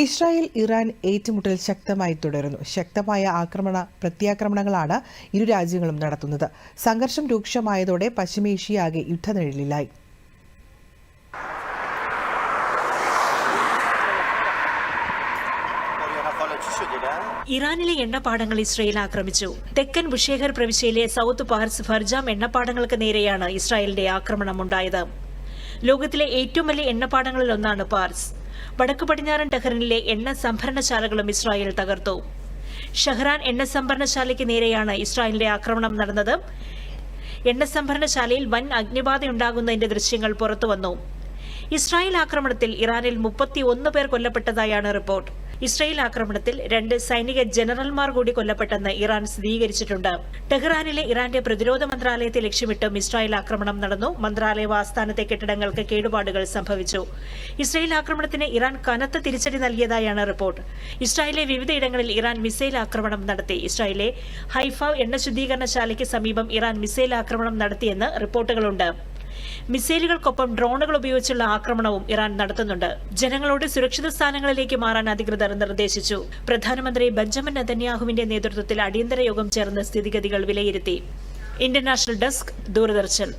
Israel Iran ഏറ്റുമുട്ടൽ ശക്തമായി തുടരുന്നു. ശക്തമായ ആക്രമണ പ്രത്യാക്രമണങ്ങളാണ് ഇരു രാജ്യങ്ങളും നടത്തുന്നത്. സംഘർഷം രൂക്ഷമായതോടെ പശ്ചിമേഷ്യ ആകെ യുദ്ധനിഴലിലായി. ഇറാനിലെ എണ്ണപ്പാടങ്ങൾ ഇസ്രായേൽ ആക്രമിച്ചു. തെക്കൻ ബുഷേഖർ പ്രവിശ്യയിലെ സൗത്ത് പാർസ് ഫർജാം എണ്ണപ്പാടങ്ങൾക്ക് നേരെയാണ് ഇസ്രായേലിന്റെ ആക്രമണം ഉണ്ടായത്. ലോകത്തിലെ ഏറ്റവും വലിയ എണ്ണപ്പാടങ്ങളിൽ ഒന്നാണ് പാർസ്. വടക്കു പടിഞ്ഞാറൻ ടെഹറിനിലെ എണ്ണ സംഭരണശാലകളും ഇസ്രായേൽ തകർത്തു. ഷഹ്റാൻ എണ്ണ സംഭരണശാലയ്ക്ക് നേരെയാണ് ഇസ്രായേലിന്റെ ആക്രമണം നടന്നത്. എണ്ണ സംഭരണശാലയിൽ വൻ അഗ്നിബാധയുണ്ടാകുന്നതിന്റെ ദൃശ്യങ്ങൾ പുറത്തുവന്നു. ഇസ്രായേൽ ആക്രമണത്തിൽ ഇറാനിൽ മുപ്പത്തി പേർ കൊല്ലപ്പെട്ടതായാണ് റിപ്പോർട്ട്. ഇസ്രായേൽ ആക്രമണത്തിൽ രണ്ട് സൈനിക ജനറൽമാർ കൂടി കൊല്ലപ്പെട്ടെന്ന് ഇറാൻ സ്ഥിരീകരിച്ചിട്ടുണ്ട്. ടെഹ്റാനിലെ ഇറാന്റെ പ്രതിരോധ മന്ത്രാലയത്തെ ലക്ഷ്യമിട്ടും ഇസ്രായേൽ ആക്രമണം നടന്നു. മന്ത്രാലയ ആസ്ഥാനത്തെ കെട്ടിടങ്ങൾക്ക് കേടുപാടുകൾ സംഭവിച്ചു. ഇസ്രായേൽ ആക്രമണത്തിന് ഇറാൻ കനത്ത തിരിച്ചടി നൽകിയതായാണ് റിപ്പോർട്ട്. ഇസ്രായേലിലെ വിവിധയിടങ്ങളിൽ ഇറാൻ മിസൈൽ ആക്രമണം നടത്തി. ഇസ്രായേലിലെ ഹൈഫ എണ്ണ ശുദ്ധീകരണശാലയ്ക്ക് സമീപം ഇറാൻ മിസൈൽ ആക്രമണം നടത്തിയെന്ന് റിപ്പോർട്ടുകളുണ്ട്. മിസൈലുകൾക്കൊപ്പം ഡ്രോണുകൾ ഉപയോഗിച്ചുള്ള ആക്രമണവും ഇറാൻ നടത്തുന്നുണ്ട്. ജനങ്ങളോട് സുരക്ഷിത സ്ഥാനങ്ങളിലേക്ക് മാറാൻ അധികൃതർ നിർദ്ദേശിച്ചു. പ്രധാനമന്ത്രി ബെഞ്ചമിൻ നെതന്യാഹുവിന്റെ നേതൃത്വത്തിൽ അടിയന്തര യോഗം ചേർന്ന് സ്ഥിതിഗതികൾ വിലയിരുത്തി. International desk Doordarshan.